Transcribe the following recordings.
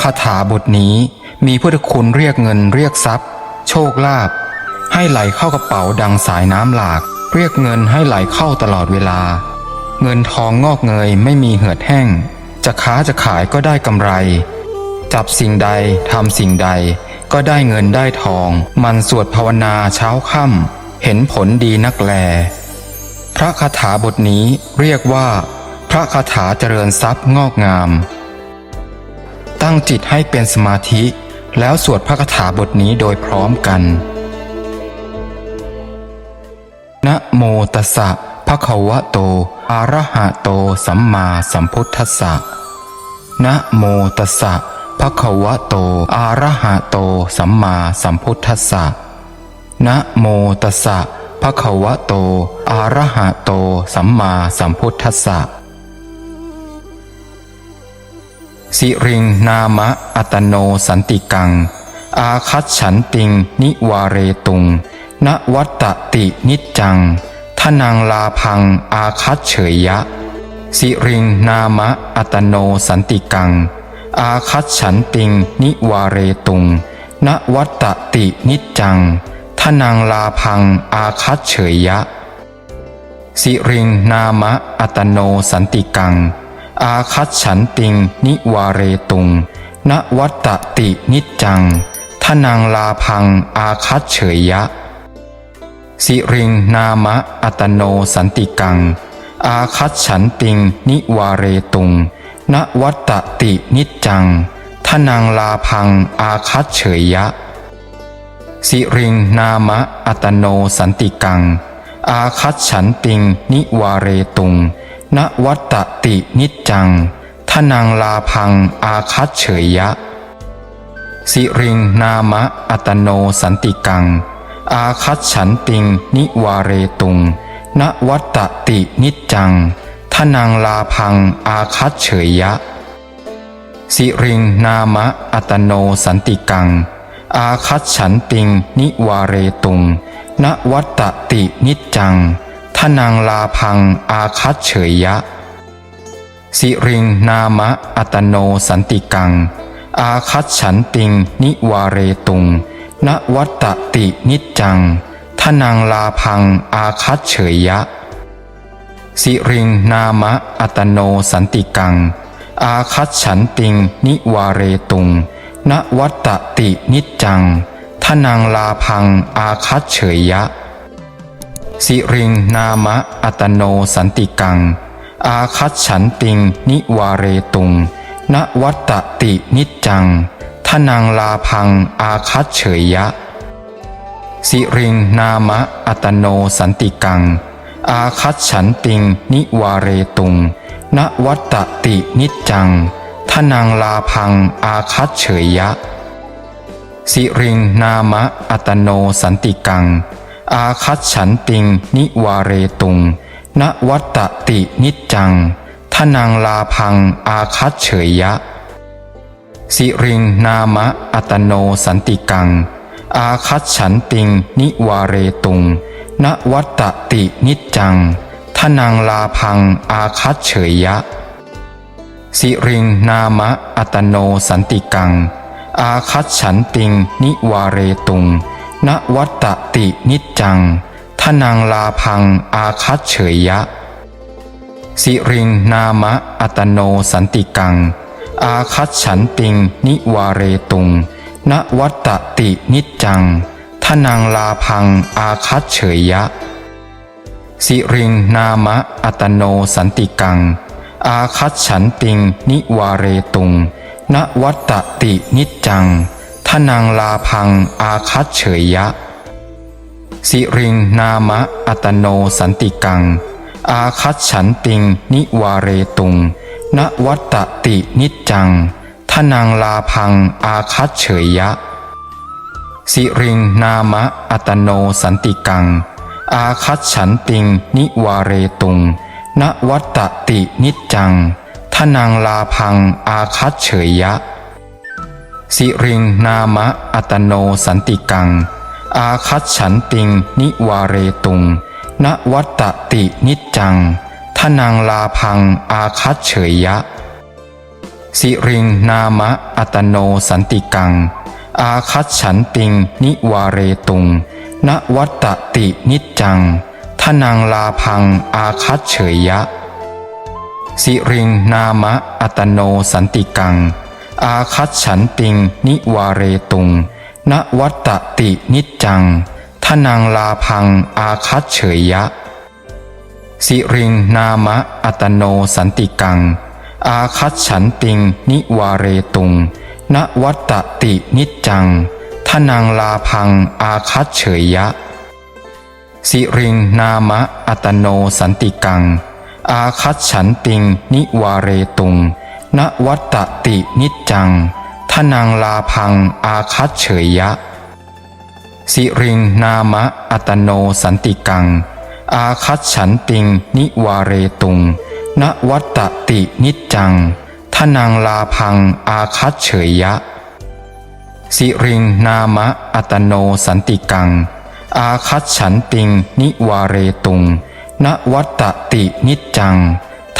คาถาบทนี้มีพุทธคุณเรียกเงินเรียกทรัพย์ โชคลาภให้ไหลเข้ากระเป๋าดังสายน้ำหลาก เรียกเงินให้ไหลเข้าตลอดเวลา เงินทองงอกเงยไม่มีเหือดแห้ง จะค้าจะขายก็ได้กำไร จับสิ่งใดทำสิ่งใด ก็ได้เงินได้ทอง มันสวดภาวนาเช้าค่ำเห็นผลดีนักแล พระคาถาบทนี้เรียกว่า พระคาถาเจริญทรัพย์งอกงาม ตั้งจิตให้เป็นสมาธิ แล้วสวดพระคาถาบทนี้โดยพร้อมกัน นะโมตัสสะภะคะวะโต อะระหะโต สัมมาสัมพุทธัสสะ นะโมตัสสะภะคะวะโต อะระหะโต สัมมาสัมพุทธัสสะ นะโมตัสสะภะคะวะโต อะระหะโต สัมมาสัมพุทธัสสะ สิริงนามะอัตโนสันติกัง อาคัตฉันติงนิวาเรตุง นวัตตินิจจังทนังลาพังอาคัตเฉยยะ สิริงนามะอัตโนสันติกัง อาคัตฉันติงนิวาเรตุง นวัตตตินิจจังทนังลาพังอาคัตเฉยยะ สิริงนามะอัตโนสันติกัง อาคัตฉันติง นิวาเรตุง นวัตตตินิจจังทนังลาพังอาคัตเฉยยะ สิริงนามะอัตโนสันติกัง อาคัตฉันติง นิวาเรตุงนวัตตตินิจจังทนังลาพังอาคัตเฉยยะสิริงนามะอัตโนสันติกังอาคัตฉันติงนิวาเรตุง นวัตตินิจจังทนังลาพังอาคัตเฉยยะ สิริงนามะอัตโนสันติกัง อาคัตฉันติงนิวาเรตุงนวัตตินิจจังทนังลาพังอาคัตเฉยยะ สิริงนามะอัตโนสันติกัง อาคัตฉันติงนิวาเรตุงนวัตตตินิจจัง ทนังลาพังอาคัตเฉยยะ สิริงนามะอัตโนสันติกัง อาคัตฉันติงนิวาเรตุง นวัตตตินิจจังทนังลาพังอาคัตเฉยยะ สิริงนามะอัตโนสันติกัง อาคัตฉันติงนิวาเรตุง นวัตตตินิจจังทนังลาพังอาคัตเฉยยะ สิริงนามะอัตโนสันติกัง อาคัตฉันติงนิวาเรตุง นวัตตินิจจังทนังลาพังอาคัตเฉยยะ สิริงนามะอัตโนสันติกัง อาคัตฉันติงนิวาเรตุง นวัตตินิจจังทนังลาพังอาคัตเฉยยะ สิริงนามะอัตโนสันติกัง อาคัตฉันติง นิวาเรตุง นวัตตตินิจจังทนังลาพัง อาคัตเฉยยะ สิริงนามะอัตโนสันติกัง อาคัตฉันติง นิวาเรตุง นวัตตตินิจจังทนังลาพัง อาคัตเฉยยะ สิริงนามะอัตโนสันติกัง อาคัตฉันติง นิวาเรตุง นวัตตตินิจจังทนังลาพังอาคัตเฉยยะ สิริงนามะอัตโนสันติกัง อาคัตฉันติงนิวาเรตุงนวัตตตินิจจังทนังลาพังอาคัตเฉยยะ สิริงนามะอัตโนสันติกัง อาคัตฉันติงนิวาเรตุงนวัตตตินิจจัง ทนังลาพังอาคัตเฉยยะ สิริงนามะอัตโนสันติกัง อาคัตฉันติงนิวาเรตุง นวัตตตินิจจังทนังลาพังอาคัตเฉยยะ สิริงนามะอัตโนสันติกัง อาคัตฉันติงนิวาเรตุง นวัตตตินิจจังทนังลาพังอาคัตเฉยยะ สิริงนามะอัตโนสันติกัง อาคัตฉันติงนิวาเรตุง นวัตตินิจจังทนังลาพังอาคัตเฉยยะ สิริงนามะอัตโนสันติกัง อาคัตฉันติงนิวาเรตุง นวัตตตินิจจังทนังลาพังอาคัตเฉยยะ สิริงนามะอัตโนสันติกัง อาคัตฉันติง นิวาเรตุง นวัตตตินิจจังทนังลาพัง อาคัตเฉยยะ สิริงนามะอัตโนสันติกัง อาคัตฉันติง นิวาเรตุง นวัตตตินิจจังทนังลาพัง อาคัตเฉยยะ สิริงนามะอัตโนสันติกัง อาคัตฉันติง นิวาเรตุง นวัตตินิจจังทนังลาพังอาคัตเฉยยะ สิริงนามะอัตโนสันติกัง อาคัตฉันติงนิวาเรตุง นวัตตินิจจังทนังลาพังอาคัตเฉยยะ สิริงนามะอัตโนสันติกัง อาคัตฉันติงนิวาเรตุง นวัตตตินิจจัง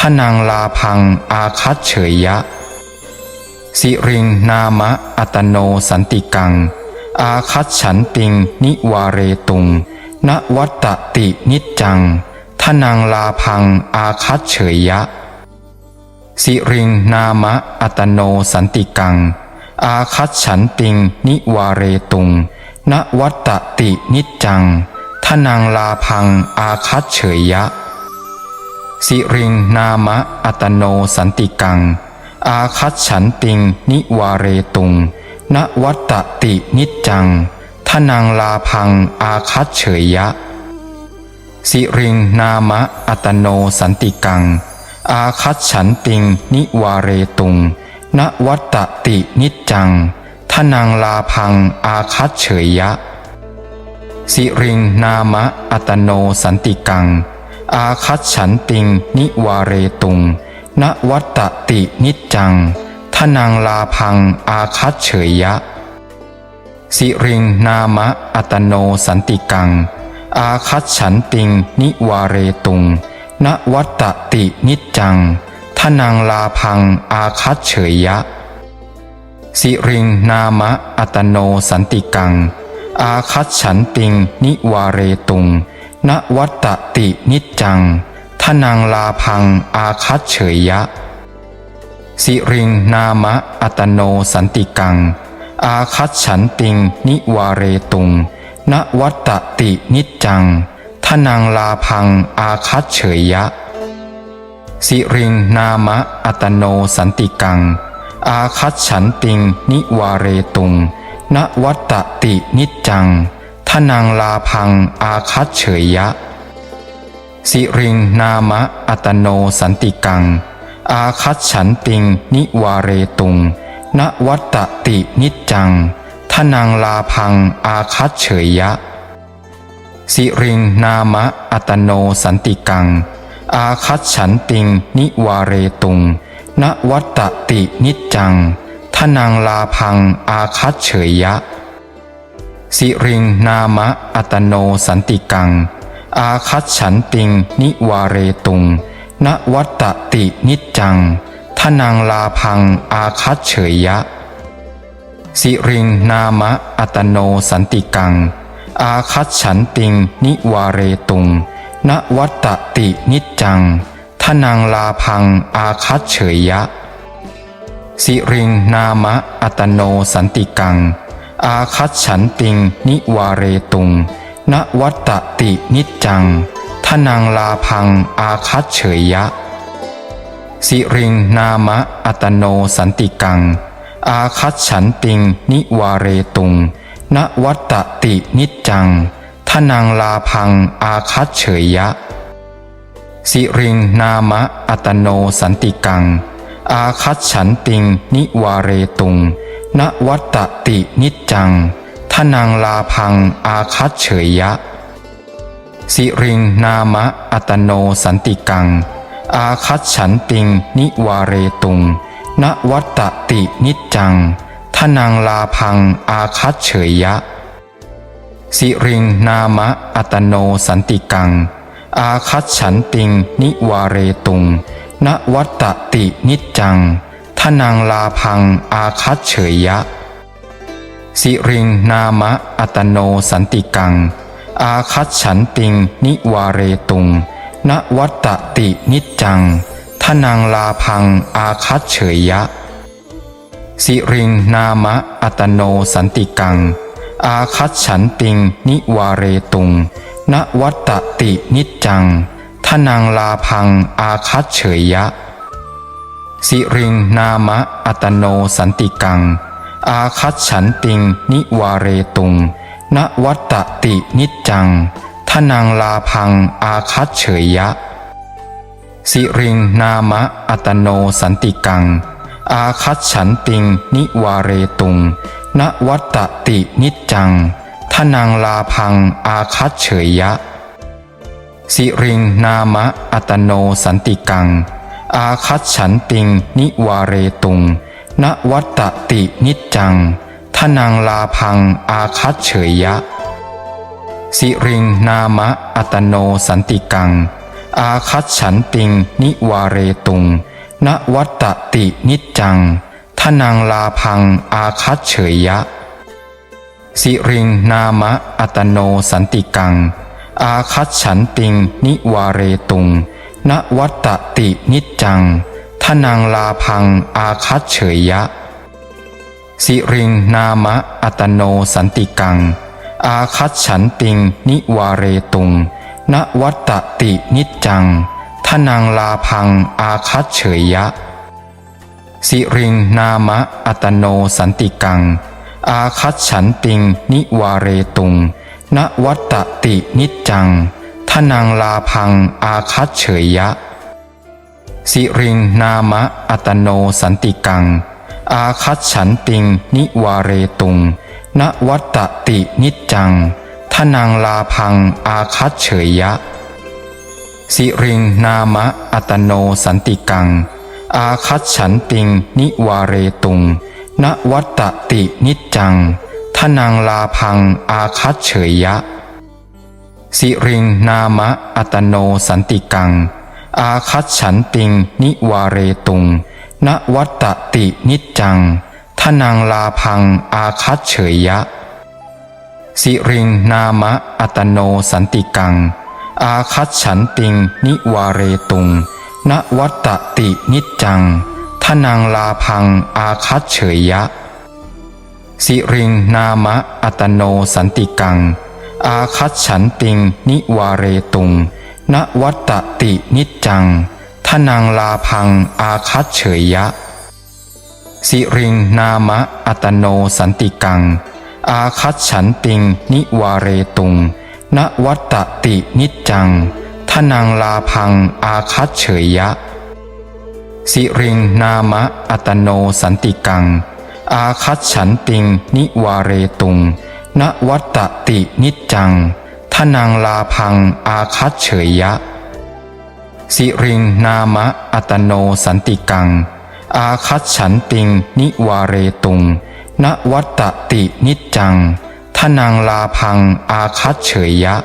ทนังลาพังอาคัตเฉยยะ สิริงนามะอัตโนสันติกัง อาคัตฉันติงนิวาเรตุง นวัตตตินิจจังทนังลาพังอาคัตเฉยยะ สิริงนามะอัตโนสันติกัง อาคัตฉันติงนิวาเรตุง นวัตตตินิจจังทนังลาพังอาคัตเฉยยะ สิริงนามะอัตโนสันติกัง อาคัตฉันติงนิวาเรตุง นวัตตินิจจังทนังลาพังอาคัตเฉยยะ สิริงนามะอัตโนสันติกัง อาคัตฉันติงนิวาเรตุง นวัตตตินิจจังทนังลาพังอาคัตเฉยยะ สิริงนามะอัตโนสันติกัง อาคัตฉันติง นิวาเรตุง นวัตตตินิจจังทนังลาพัง อาคัตเฉยยะ สิริงนามะอัตโนสันติกัง อาคัตฉันติง นิวาเรตุง นวัตตตินิจจังทนังลาพัง อาคัตเฉยยะ สิริงนามะอัตโนสันติกัง อาคัตฉันติง นิวาเรตุง นวัตตินิจจังทนังลาพังอาคัตเฉยยะ สิริงนามะอัตโนสันติกัง อาคัตฉันติงนิวาเรตุงนวัตตินิจจังทนังลาพังอาคัตเฉยยะ สิริงนามะอัตโนสันติกัง อาคัตฉันติงนิวาเรตุงนวัตตินิจจัง ทนังลาพังอาคัตเฉยยะ สิริงนามะอัตโนสันติกัง อาคัตฉันติงนิวาเรตุง นวัตตตินิจจังทนังลาพังอาคัตเฉยยะ สิริงนามะอัตโนสันติกัง อาคัตฉันติงนิวาเรตุง นวัตตตินิจจังทนังลาพังอาคัตเฉยยะ สิริงนามะอัตโนสันติกัง อาคัตฉันติงนิวาเรตุง นวัตตินิจจังทนังลาพังอาคัตเฉยยะ สิริงนามะอัตโนสันติกัง อาคัตฉันติงนิวาเรตุง นวัตตินิจจังทนังลาพังอาคัตเฉยยะ สิริงนามะอัตโนสันติกัง อาคัตฉันติง นิวาเรตุง นวัตตตินิจจังทนังลาพัง อาคัตเฉยยะ สิริงนามะอัตโนสันติกัง อาคัตฉันติง นิวาเรตุง นวัตตตินิจจังทนังลาพัง อาคัตเฉยยะ สิริงนามะอัตโนสันติกัง อาคัตฉันติง นิวาเรตุง นวัตตินิจจังทนังลาพังอาคัตเฉยยะ สิริงนามะอัตโนสันติกัง อาคัตฉันติงนิวาเรตุงนวัตตินิจจังทนังลาพังอาคัตเฉยยะ สิริงนามะอัตโนสันติกัง อาคัตฉันติงนิวาเรตุงนวัตตินิจจัง ทนังลาพังอาคัตเฉยยะ สิริงนามะอัตโนสันติกัง อาคัตฉันติงนิวาเรตุง นวัตตตินิจจังทนังลาพังอาคัตเฉยยะ สิริงนามะอัตโนสันติกัง อาคัตฉันติงนิวาเรตุง นวัตตตินิจจังทนังลาพังอาคัตเฉยยะ สิริงนามะอัตโนสันติกัง อาคัตฉันติงนิวาเรตุง นวัตตินิจจังทนังลาพังอาคัตเฉยยะ สิริงนามะอัตโนสันติกัง อาคัตฉันติงนิวาเรตุง นวัตตตินิจจังทนังลาพังอาคัตเฉยยะ สิริงนามะอัตโนสันติกัง อาคัตฉันติง นิวาเรตุง นวัตตินิจจังทนังลาพัง อาคัตเฉยยะ สิริงนามะอัตโนสันติกัง อาคัตฉันติง นิวาเรตุง นวัตตตินิจจังทนังลาพัง อาคัตเฉยยะ สิริงนามะอัตโนสันติกัง อาคัตฉันติง นิวาเรตุง นวัตตตินิจจังทนังลาพังอาคัตเฉยยะ สิริงนามะอัตโนสันติกัง อาคัตฉันติงนิวาเรตุง นวัตตตินิจจังทนังลาพังอาคัตเฉยยะ สิริงนามะอัตโนสันติกัง อาคัตฉันติงนิวาเรตุง นวัตตตินิจจัง ทนังลาพังอาคัตเฉยยะ สิริงนามะอัตโนสันติกัง อาคัตฉันติงนิวาเรตุง นวัตตตินิจจังทนังลาพังอาคัตเฉยยะ สิริงนามะอัตโนสันติกัง อาคัตฉันติงนิวาเรตุง นวัตตตินิจจังทนังลาพังอาคัตเฉยยะ สิริงนามะอัตโนสันติกัง อาคัตฉันติงนิวาเรตุง นวัตตตินิจังทนังลาพังอาคัตเฉยยะ สิริงนามะอัตโนสันติกัง อาคัตฉันติงนิวาเรตุง นวัตตตินิจจังทนังลาพังอาคัตเฉยยะ สิริงนามะอัตโนสันติกัง อาคัตฉันติง นิวาเรตุง นวัตตินิจจังทนังลาพังอาคัตเฉยยะ สิริงนามะอัตโนสันติกัง อาคัตฉันติง นิวาเรตุง นวัตตินิจจังทนังลาพังอาคัตเฉยยะ สิริงนามะอัตโนสันติกัง อาคัตฉันติง นิวาเรตุง นวัตตินิจจังทนังลาพังอาคัตเฉยยะ สิริงนามะอัตโนสันติกัง อาคัตฉันติงนิวาเรตุงนวัตตินิจจังทนังลาพังอาคัตเฉยยะ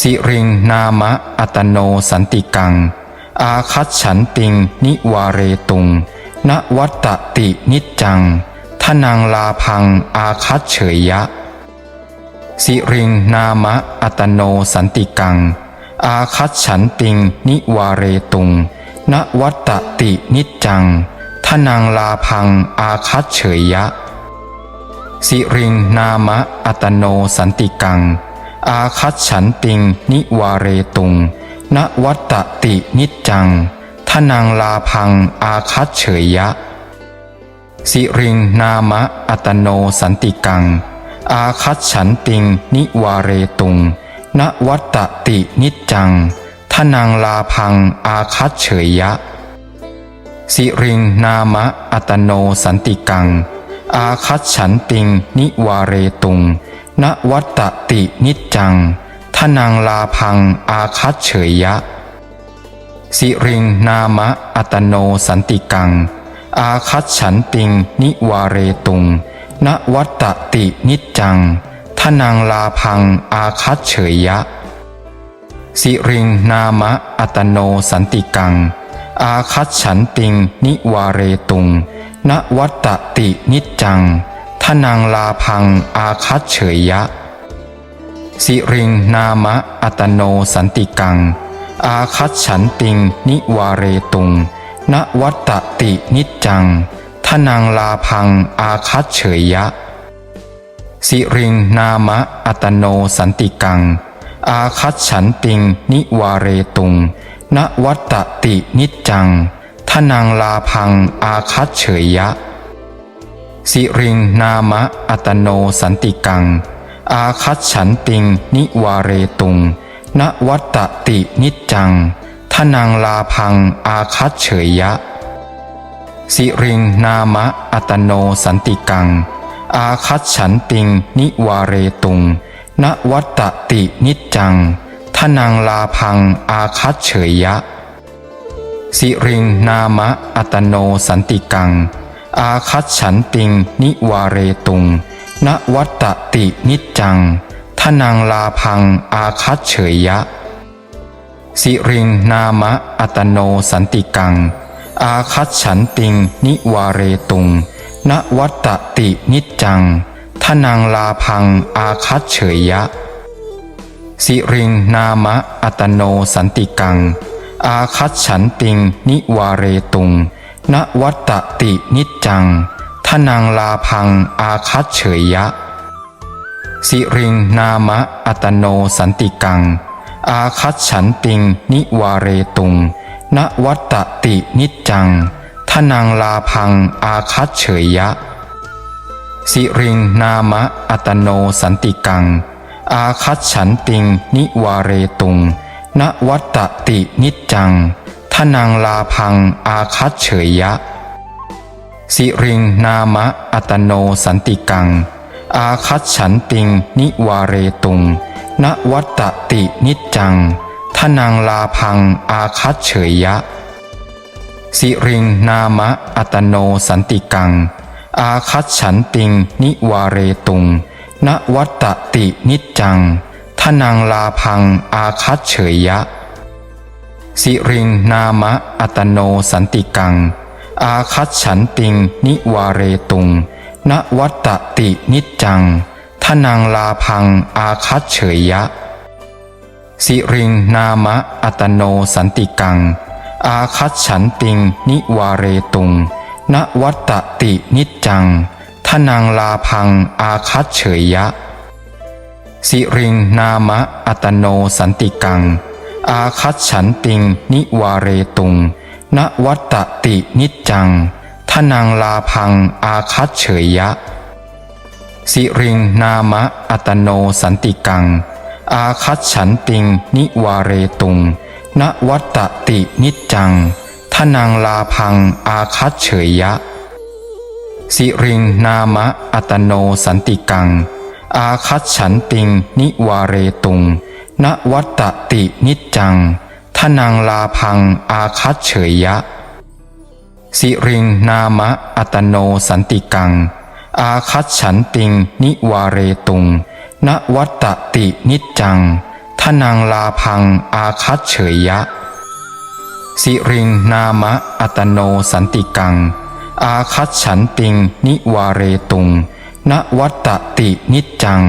สิริงนามะอัตโนสันติกัง อาคัตฉันติงนิวาเรตุงนวัตตตินิจจัง ทนังลาพังอาคัตเฉยยะ สิริงนามะอัตโนสันติกัง อาคัตฉันติงนิวาเรตุง นวัตตตินิจจังทนังลาพังอาคัตเฉยยะ สิริงนามะอัตโนสันติกัง อาคัตฉันติงนิวาเรตุง นวัตตตินิจจังทนังลาพังอาคัตเฉยยะ สิริงนามะอัตโนสันติกัง อาคัตฉันติงนิวาเรตุง นวัตตตินิจจังทนังลาพังอาคัตเฉยยะ สิริงนามะอัตโนสันติกัง อาคัตฉันติงนิวาเรตุง นวัตตตินิจจังทนังลาพังอาคัตเฉยยะ สิริงนามะอัตโนสันติกัง อาคัตฉันติง นิวาเรตุง นวัตตินิจจังทนังลาพัง อาคัตเฉยยะ สิริงนามะอัตโนสันติกัง อาคัตฉันติง นิวาเรตุง นวัตตตินิจจังทนังลาพัง อาคัตเฉยยะ สิริงนามะอัตโนสันติกัง อาคัตฉันติง นิวาเรตุง นวัตตินิจจังทนังลาพังอาคัตเฉยยะ สิริงนามะอัตโนสันติกัง อาคัตฉันติงนิวาเรตุงนวัตตินิจจังทนังลาพังอาคัตเฉยยะ สิริงนามะอัตโนสันติกัง อาคัตฉันติงนิวาเรตุงนวัตตตินิจจัง ทนังลาพังอาคัตเฉยยะ สิริงนามะอัตโนสันติกัง อาคัตฉันติงนิวาเรตุง นวัตตตินิจจังทนังลาพังอาคัตเฉยยะ สิริงนามะอัตโนสันติกัง อาคัตฉันติงนิวาเรตุง นวัตตตินิจจังทนังลาพังอาคัตเฉยยะ สิริงนามะอัตโนสันติกัง อาคัตฉันติงนิวาเรตุง นวัตตตินิจังทนังลาพังอาคัตเฉยยะ สิริงนามะอัตโนสันติกัง อาคัตฉันติงนิวาเรตุง นวัตตตินิจจังทนังลาพังอาคัตเฉยยะ สิริงนามะอัตโนสันติกัง อาคัตฉันติง นิวาเรตุง นวัตตินิจจังทนังลาพังอาคัตเฉยยะ สิริงนามะอัตโนสันติกัง อาคัตฉันติง นิวาเรตุง นวัตตินิจจังทนังลาพังอาคัตเฉยยะ สิริงนามะอัตโนสันติกัง อาคัตฉันติง นิวาเรตุง นวัตตตินิจจังทนังลาพังอาคัตเฉยยะ สิริงนามะอัตโนสันติกัง อาคัตฉันติงนิวาเรตุงนวัตตตินิจจังทนังลาพังอาคัตเฉยยะ สิริงนามะอัตโนสันติกัง อาคัตฉันติงนิวาเรตุงนวัตตตินิจจัง ทนังลาพังอาคัตเฉยยะ สิริงนามะอัตโนสันติกัง อาคัตฉันติงนิวาเรตุง นวัตตตินิจจังทนังลาพังอาคัตเฉยยะ สิริงนามะอัตโนสันติกัง อาคัตฉันติงนิวาเรตุง นวัตตตินิจจังทนังลาพังอาคัตเฉยยะ สิริงนามะอัตโนสันติกัง อาคัตฉันติงนิวาเรตุง นวัตตตินิจังทนังลาพังอาคัตเฉยยะ สิริงนามะอัตโนสันติกัง อาคัตฉันติงนิวาเรตุง นวัตตตินิจังทนังลาพังอาคัตเฉยยะ สิริงนามะอัตโนสันติกัง อาคัตฉันติง นิวาเรตุง นวัตตินิจจังทนังลาพัง อาคัตเฉยยะ สิริงนามะอัตโนสันติกัง อาคัตฉันติง นิวาเรตุง นวัตตตินิจจัง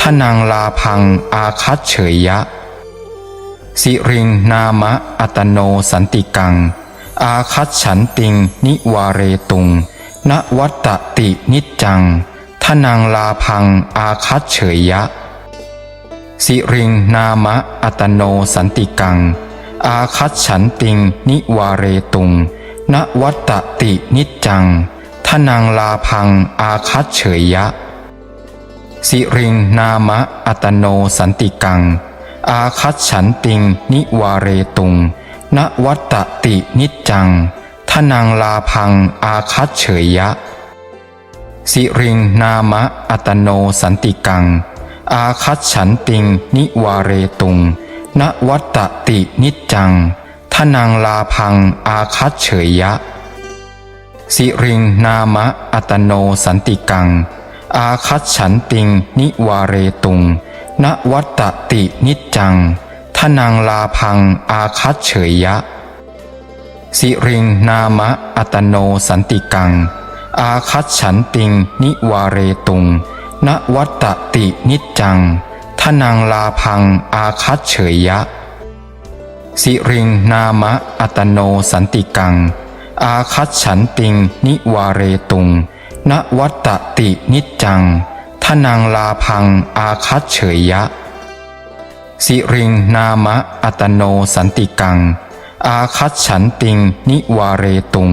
ทนังลาพัง อาคัตเฉยยะ สิริงนามะอัตโนสันติกัง อาคัตฉันติง นิวาเรตุง นวัตตตินิจจังทนังลาพังอาคัตเฉยยะ สิริงนามะอัตโนสันติกัง อาคัตฉันติงนิวาเรตุงนวัตตตินิจจังทนังลาพังอาคัตเฉยยะ สิริงนามะอัตโนสันติกัง อาคัตฉันติงนิวาเรตุงนวัตตตินิจจัง ทนังลาพังอาคัตเฉยยะ สิริงนามะอัตโนสันติกัง อาคัตฉันติงนิวาเรตุง นวัตตตินิจจังทนังลาพังอาคัตเฉยยะ สิริงนามะอัตโนสันติกัง อาคัตฉันติงนิวาเรตุง นวัตตตินิจจังทนังลาพังอาคัตเฉยยะ สิริงนามะอัตโนสันติกัง อาคัตฉันติงนิวาเรตุง นวัตตินิจจังทนังลาพังอาคัตเฉยยะ สิริงนามะอัตโนสันติกัง อาคัตฉันติงนิวาเรตุง นวัตตินิจจังทนังลาพังอาคัตเฉยยะ สิริงนามะอัตโนสันติกัง อาคัตฉันติง นิวาเรตุง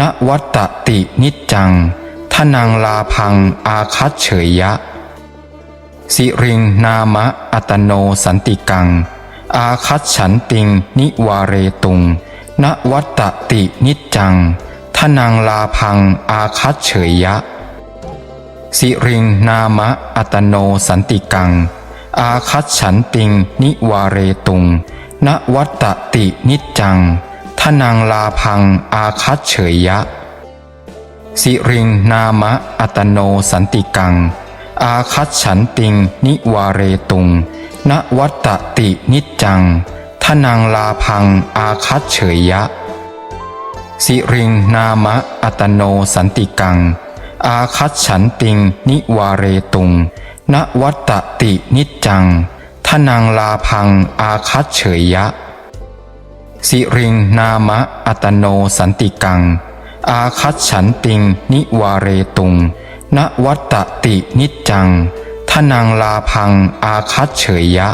นวัตตินิจังทนังลาพังอาคัตเฉยยะ สิริงนามะอัตโนสันติกัง อาคัตฉันติง นิวาเรตุง นวัตตินิจจังทนังลาพังอาคัตเฉยยะ สิริงนามะอัตโนสันติกัง อาคัตฉันติง นิวาเรตุง นวัตตินิจจังทนังลาพังอาคัตเฉยยะ สิริงนามะอัตโนสันติกัง อาคัตฉันติงนิวาเรตุงนวัตตินิจจังทนังลาพังอาคัตเฉยยะ สิริงนามะอัตโนสันติกัง อาคัตฉันติงนิวาเรตุงนวัตตินิจจัง ทนังลาพังอาคัตเฉยยะ สิริงนามะอัตโนสันติกัง อาคัตฉันติงนิวาเรตุง นวัตตินิจจังทนังลาพังอาคัตเฉยยะ